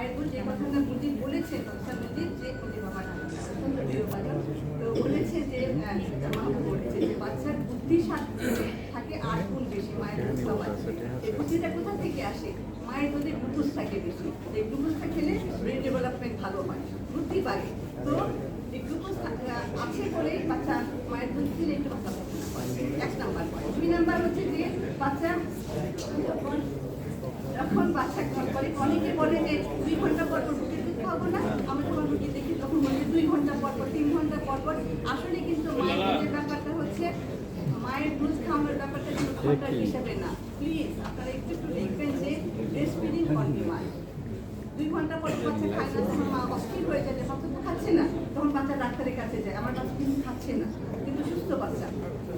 মায়ের দুধ যে কথাটা মুজিব বলেছে প্রফেসর মুজিব যে মুজিব আমার। তো বলেছে যে বলেছে যে বাচ্চার বুদ্ধি থাকে আট গুণ বেশি, মায়ের খাওয়ায় এই বুদ্ধিটা কোথা থেকে আসে? মায়ের দুধে গ্লুকোজ থাকে বেশি। এই গ্লুকোজটা খেলে ব্রেন ডেভেলপমেন্ট ভালো হয়, বুদ্ধি বাড়ে। তো এই গ্লুকোজ আছে বলেই বাচ্চা মায়ের দুধ খেলে একটু বাচ্চা পড়াশোনা এক নাম্বার পয়েন্ট দুই নাম্বার হচ্ছে যে বাচ্চা যখন যখন বাচ্চা গ্রহণ করে। অনেকে বলে যে দুই ঘণ্টা পর পর রুটির দুধ খাব না। আমরা যখন রুটি দেখি তখন বলি দুই ঘণ্টা পর পর তিন ঘণ্টা পর পর। আসলে কিন্তু মায়ের দুধের ব্যাপারটা হচ্ছে মায়ের দুধ খাওয়ানোর ব্যাপারটা কিন্তু ঘণ্টার হিসাবে না। প্লিজ আপনারা একটু একটু দেখবেন যে ব্রেস্ট ফিডিং ডিমান্ড দুই ঘণ্টা পর বাচ্চা খায় না তখন মা অস্থির হয়ে যায় যে বাচ্চা তো খাচ্ছে না তখন বাচ্চা ডাক্তারের কাছে যায়। আমার বাচ্চা কিন্তু খাচ্ছে না কিন্তু সুস্থ বাচ্চা।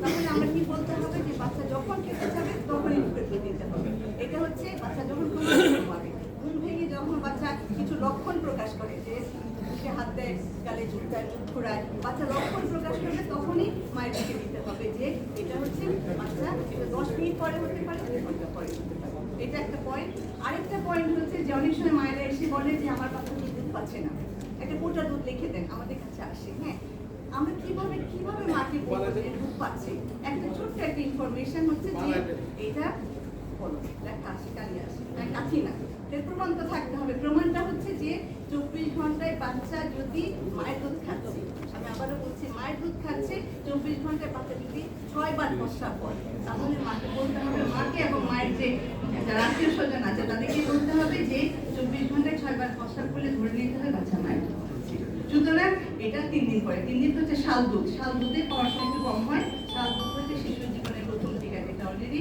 তাহলে আমরা কি বলতে হবে যে বাচ্চা যখন খেতে যাবে তখনই মুখে দুধ দিতে হবে এটা হচ্ছে বাচ্চা যখন ঘুমাবে ঘুমাবে ঘুম ভেঙে যখন বাচ্চা কিছু লক্ষণ প্রকাশ করে যে মুখে হাত দেয় গালে চুলকায় মুখ ঘোরায় বাচ্চা লক্ষণ প্রকাশ করবে তখনই মায়ের দিকে দিতে হবে যে এটা হচ্ছে বাচ্চা এটা দশ মিনিট পরে হতে পারে দুই ঘণ্টা পরে হতে পারে। এটা একটা পয়েন্ট আরেকটা পয়েন্ট হচ্ছে যে অনেক সময় মায়েরা এসে বলে যে আমার বাচ্চা দুধ দুধ পাচ্ছে না। একটা গোটা দুধ লিখে দেন আমাদের কাছে আসে হ্যাঁ। আমরা কীভাবে কীভাবে মাকে বলব যে দুধ পাচ্ছে? একটা ছোট্ট একটা ইনফরমেশন হচ্ছে যে এটা বলো লেখা আসে কালি না। এর প্রমাণ তো থাকতে হবে। প্রমাণটা হচ্ছে যে চব্বিশ ঘন্টায় বাচ্চা যদি মায়ের দুধ খাচ্ছে, আমি আবারও বলছি, মায়ের দুধ খাচ্ছে, চব্বিশ ঘন্টায় বাচ্চা যদি ছয় বার প্রস্রাব করে তাহলে মাকে বলতে হবে, মাকে এবং মায়ের যে যারা আত্মীয় স্বজন আছে, তাদেরকে বলতে হবে যে চব্বিশ ঘন্টায় ছয় বার প্রস্রাব করলে ধরে নিতে হবে বাচ্চা মায়ের। সুতরাং এটা তিন দিন পরে। তিন দিন হচ্ছে শাল দুধ। শাল দুধে পড়াশোনা একটু কম হয়, শাল দুধ হচ্ছে শিশু জীবনের প্রথম টিকা যেটা অলরেডি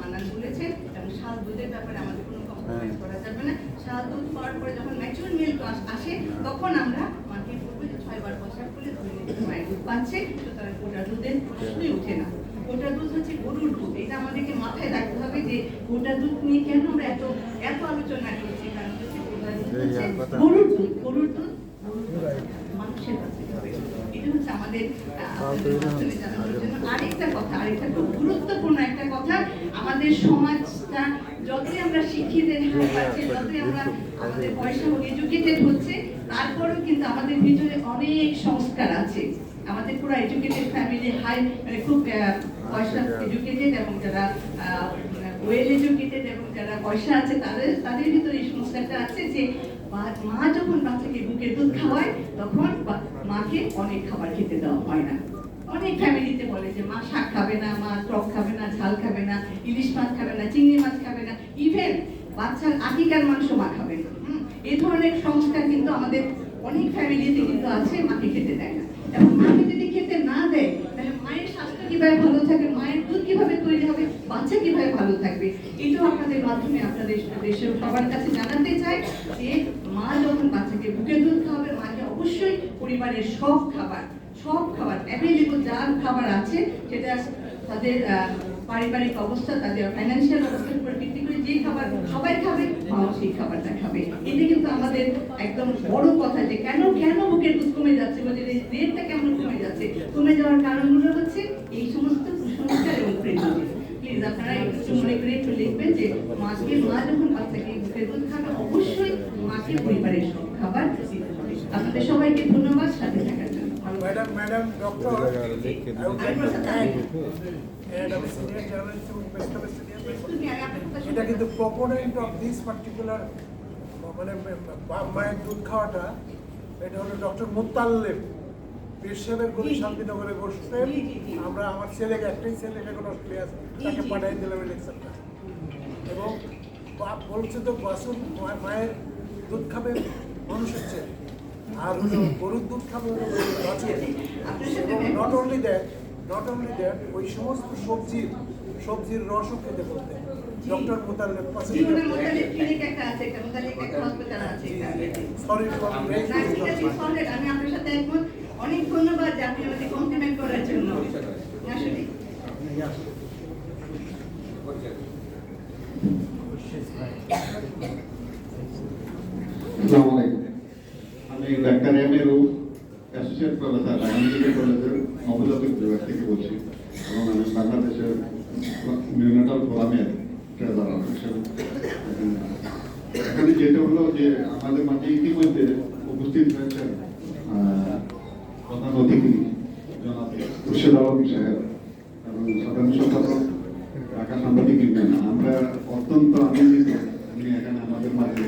মান্নান বলেছেন এবং শাল দুধের ব্যাপারে আমাদের কোনো কম্প্রোমাইজ করা যাবে না। শাল দুধ পাওয়ার পরে যখন ম্যাচুর মিল্ক আসে তখন আমরা মাকে বলব যে ছয়বার প্রসাব করলে ধরে নিতে মায়ের দুধ পাচ্ছে সুতরাং গোটা দুধের প্রশ্নই ওঠে না। গোটা দুধ হচ্ছে গরুর দুধ। এটা আমাদেরকে মাথায় রাখতে হবে যে গোটা দুধ নিয়ে কেন আমরা এত এত আলোচনা করছি? কারণ হচ্ছে গোটা দুধ হচ্ছে গরুর দুধ। গরুর দুধ মানুষের কাছে এটা হচ্ছে আমাদের। আরেকটা কথা আরেকটা খুব গুরুত্বপূর্ণ একটা কথা। আমাদের সমাজটা যতই আমরা শিক্ষিতের হার পাচ্ছি যতই আমরা আমাদের পয়সা এডুকেটেড হচ্ছে তারপরেও কিন্তু আমাদের ভিতরে অনেক সংস্কার আছে। আমাদের পুরো এডুকেটেড ফ্যামিলি হাই মানে খুব পয়সা এডুকেটেড এবং যারা ওয়েল এডুকেটেড এবং যারা পয়সা আছে তাদের তাদের ভিতরে এই সংস্কারটা আছে যে মা যখন বাচ্চাকে বুকের দুধ খাওয়ায় তখন মাকে অনেক খাবার খেতে দেওয়া হয় না। অনেক ফ্যামিলিতে বলে যে মা শাক খাবে না, মা টক খাবে না, ঝাল খাবে না, ইলিশ মাছ খাবে না, চিংড়ি মাছ খাবে না ইভেন বাচ্চার আকিকার মাংস মা খাবে না। এই ধরনের সংস্কার কিন্তু আমাদের অনেক ফ্যামিলিতে কিন্তু আছে, মাকে খেতে দেয় না। এবং মাকে যদি খেতে না দেয়, তাহলে মায়ের স্বাস্থ্য কীভাবে ভালো থাকবে, মায়ের দুধ কীভাবে তৈরি হবে, বাচ্চা কীভাবে ভালো থাকবে, এটাও আপনাদের মাধ্যমে আপনাদের দেশের সবার কাছে জানাতে চাই যে মা যখন বাচ্চাকে বুকে দুধ খাওয়াবে, মাকে অবশ্যই পরিবারের সব খাবার সব খাবার অ্যাভেলেবল যা খাবার আছে, সেটা তাদের পারিবারিক অবস্থা, তাদের ফাইন্যান্সিয়াল অবস্থার উপর ভিত্তি করে যে খাবার সবাই খাবে মাও সেই খাবারটা খাবে। এটা কিন্তু আমাদের একদম বড় কথা যে কেন কেন বুকের দুধ কমে যাচ্ছে বলে রেটটা কেমন কমে যাচ্ছে? কমে যাওয়ার কারণগুলো হচ্ছে এই সমস্ত কুসংস্কার এবং প্রেজুডিস প্লিজ আপনারা একটু মনে করে একটু লিখবেন যে মাকে মা যখন বাচ্চাকে বুকের দুধ খাবে, অবশ্যই মাকে পরিবারের সব খাবার আপনাদের সবাইকে ধন্যবাদ, সাথে থাকার জন্য ভালো থাকবেন। ম্যাডাম ম্যাডাম ডক্টর এটা কিন্তু প্রপোনেন্ট অফ দিস পার্টিকুলার মানে বাপ মায়ের দুধ খাওয়াটা এটা হলো ডক্টর মুতাল্লেব পীর সাহেবের গলি। শান্তিনগরে বসতেন। আমরা আমার ছেলেকে একটাই ছেলে এখন অস্ট্রেলিয়া তাকে। পাঠিয়ে দিলাম ইলেকশনটা এবং বাপ বলছে তো বাসুন মা- মায়ের দুধ খাবে মানুষের ছেলে আর হলো গরুর দুধ খাবে এবং not only that not only that ওই সমস্ত সবজির সবজির রসও খেতে বলতে ডক্টর মোতালেব। সরি আমি আপনার সাথে একমত অনেক ধন্যবাদ আপনি আমাকে কমপ্লিমেন্ট করার জন্য। আসলে। আসসালামু আলাইকুম। আমি ডাক্তার এম এ রূপ অ্যাসোসিয়েট প্রফেসর রাজনীতি কলেজের মহিলাদের বিভাগ থেকে বলছি। এবং আমি বাংলাদেশের নিউনাটাল ফোরামের ট্রেজারার হিসেবে এখানে যেটা হলো যে আমাদের মাঝে ইতিমধ্যে উপস্থিত হয়েছেন প্রধান অতিথি, জনাব খুরশেদ আলম সাহেব এবং সাধারণ সম্পাদক ঢাকা সাংবাদিক ইউনিয়ন। আমরা অত্যন্ত আনন্দিত উনি এখানে আমাদের মাঝে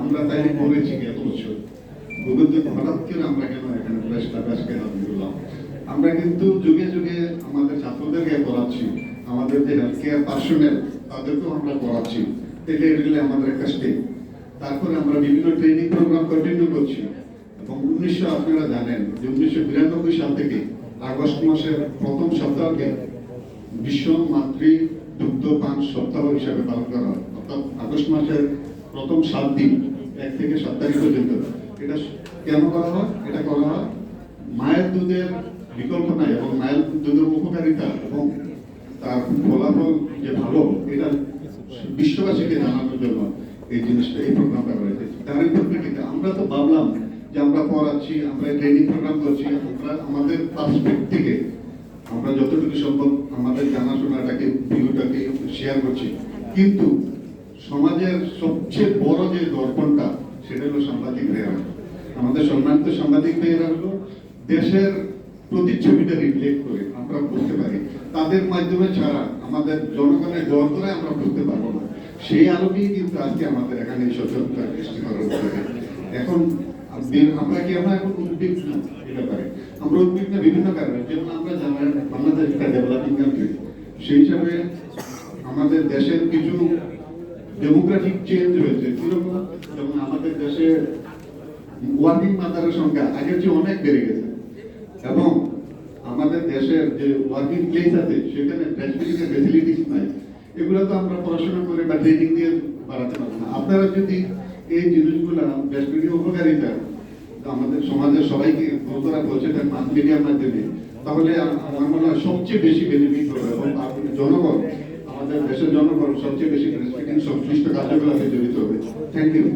আমরা তাই করেছি এত বছর। গোবিন্দ আমরা কেন এখানে প্রেস ক্লাবে হাজির আমরা কিন্তু যুগে যুগে আমাদের ছাত্রদেরকে পড়াচ্ছি, আমাদের যে হেলথ কেয়ার পার্সোনেল তাদেরকেও আমরা পড়াচ্ছি। এটা এগুলো আমাদের একটা তারপরে আমরা বিভিন্ন ট্রেনিং প্রোগ্রাম কন্টিনিউ করছি। এবং উনিশশো, আপনারা জানেন যে উনিশশো বিরানব্বই সাল থেকে আগস্ট মাসের প্রথম সপ্তাহকে বিশ্ব মাতৃ দুগ্ধ পান সপ্তাহ হিসাবে পালন করা হয়। অর্থাৎ আগস্ট মাসের প্রথম সাত দিন, এক থেকে সাত তারিখ পর্যন্ত। এটা কেন করা হয়? এটা করা হয়, মায়ের দুধের বিকল্প নাই এবং মায়ের দুধের উপকারিতা এবং তার ফলাফল যে ভালো, এটা বিশ্ববাসীকে জানানোর জন্য এই জিনিসটা, এই প্রোগ্রামটা করা হয়েছে। তার পরিপ্রেক্ষিতে আমরা তো ভাবলাম যে আমরা পড়াচ্ছি, আমরা ট্রেনিং প্রোগ্রাম করছি, আমরা আমাদের পার্সপেক্ট থেকে আমরা যতটুকু সম্ভব আমাদের জানাশোনাটাকে, ভিউটাকে শেয়ার করছি। কিন্তু সমাজের সবচেয়ে বড় যে দর্পণটা, সেটা হলো সাংবাদিক ভাইয়েরা। আমাদের সম্মানিত সাংবাদিক ভাইয়েরা হলো, দেশের প্রতিচ্ছবিটা রিফ্লেক্ট করে আমরা বুঝতে পারি। তাদের মাধ্যমে ছাড়া আমাদের জনগণের দর করে আমরা বুঝতে পারব না। সেই আলোকেই কিন্তু আজকে আমাদের এখানে সচেতনতা সৃষ্টি করার এখন আম- আমরা কি আমরা এখন উদ্বিগ্ন? ব্যাপারে বিভিন্ন কারণে যেমন আমরা জানেন বাংলাদেশ একটা ডেভেলপিং কান্ট্রি সেই হিসাবে আমাদের দেশের কিছু ডেমোগ্রাফিক চেঞ্জ হয়েছে। যেমন আমাদের দেশে ওয়ার্কিং মাদারের সংখ্যা আগের চেয়ে অনেক বেড়ে গেছে। এবং আমাদের দেশের যে ওয়ার্কিং প্লেস আছে, সেখানে ফ্যাসিলিটি ফেসিলিটিস নাই। এগুলো তো আমরা পড়াশোনা করে বা ট্রেনিং দিয়ে বাড়াতে পারব না। আপনারা যদি এই জিনিসগুলো ব্যাসপিটি উপকারিতা আমাদের সমাজের সবাইকে বলছেন দেন মাস মিডিয়ার মাধ্যমে। তাহলে আম- আমার মনে হয় সবচেয়ে বেশি বেনিফিট হবে এবং জনগণ, আমাদের দেশের জনগণ সবচেয়ে বেশি সংশ্লিষ্ট কার্যকলাপে জড়িত হবে। Thank you